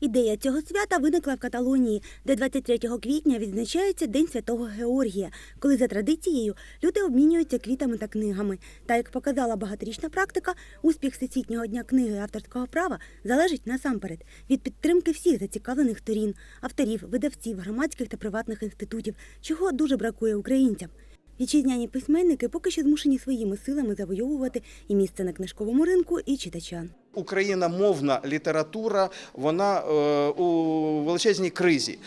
Ідея цього свята виникла в Каталонії, де 23 квітня відзначається День Святого Георгія, коли за традицією люди обмінюються квітами та книгами. Та як показала багаторічна практика, успіх Всесвітнього дня книги авторського права залежить насамперед від підтримки всіх зацікавлених сторін авторів, видавців, громадських та приватних інститутів, чого дуже бракує українцям. Вітчизняні письменники поки що змушені своїми силами завойовувати і місце на книжковому ринку, і читачан. Україномовна література вона е, у величезній кризі.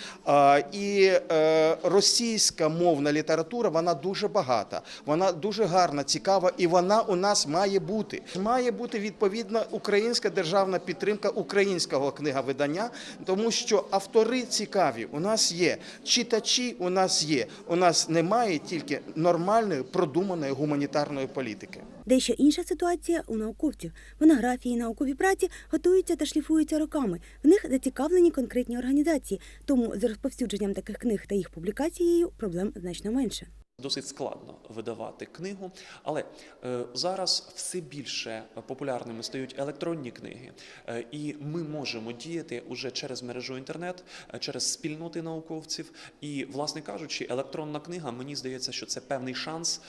І е, російська мовна література вона дуже багата, вона дуже гарна, цікава, і вона у нас має бути. Має бути відповідна українська державна підтримка українського книговидання, тому що автори цікаві у нас є, читачі у нас є. У нас немає тільки нормальної продуманої гуманітарної політики. Дещо інша ситуація у науковців. Монографії, наукові праці готуються та шліфуються роками. В них зацікавлені конкретні організації, тому з розповсюдженням таких книг та їх публікацією проблем значно менше. Досить складно видавати книгу, але е, зараз все більше популярними стають електронні книги, е, і ми можемо діяти уже через мережу інтернет, е, через спільноти науковців. І, власне кажучи, електронна книга мені здається, що це певний шанс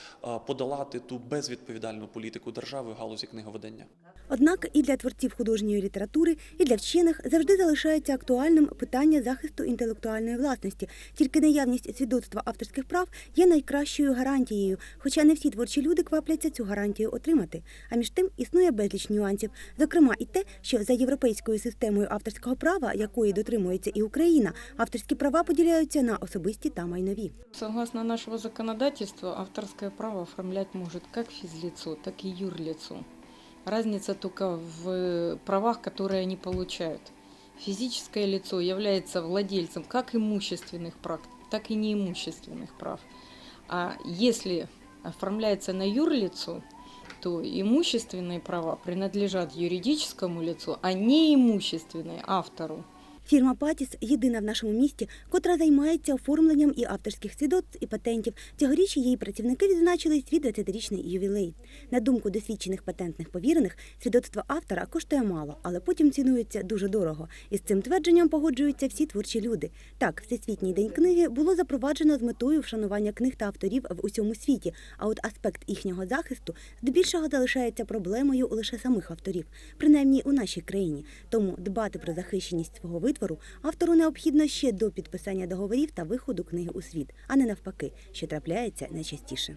подолати ту безвідповідальну політику держави в галузі книговидання. Однак і для творців художньої літератури, і для вчених завжди залишається актуальним питання захисту інтелектуальної власності. Тільки наявність свідоцтва авторських прав є найкращою гарантією, хоча не всі творчі люди квапляться цю гарантію отримати. А між тим існує безліч нюансів, зокрема і те, що за європейською системою авторського права, якої дотримується і Україна, авторські права поділяються на особисті та майнові. Согласно нашего законодательства, авторское право оформлять может как физлицо, так и юрлицо. Разница только в правах, которые они получают. Физическое лицо является владельцем как имущественных прав, так и неимущественных прав. А если оформляется на юрлицо, то имущественные права принадлежат юридическому лицу, а не имущественные – автору. Фірма Патіс єдина в нашому місті, котра займається оформленням і авторських свідоцтв, і патентів. Цьогоріч її працівники відзначили свій 20-річний ювілей. На думку досвідчених патентних повірених, свідоцтво автора коштує мало, але потім цінується дуже дорого. І з цим твердженням погоджуються всі творчі люди. Так, Всесвітній день книги було запроваджено з метою вшанування книг та авторів в усьому світі. А от аспект їхнього захисту здебільшого залишається проблемою лише самих авторів, принаймні у нашій країні. Тому дбати про захищеність свого витвору автору необхідно ще до підписання договорів та виходу книги у світ, а не навпаки, що трапляється найчастіше.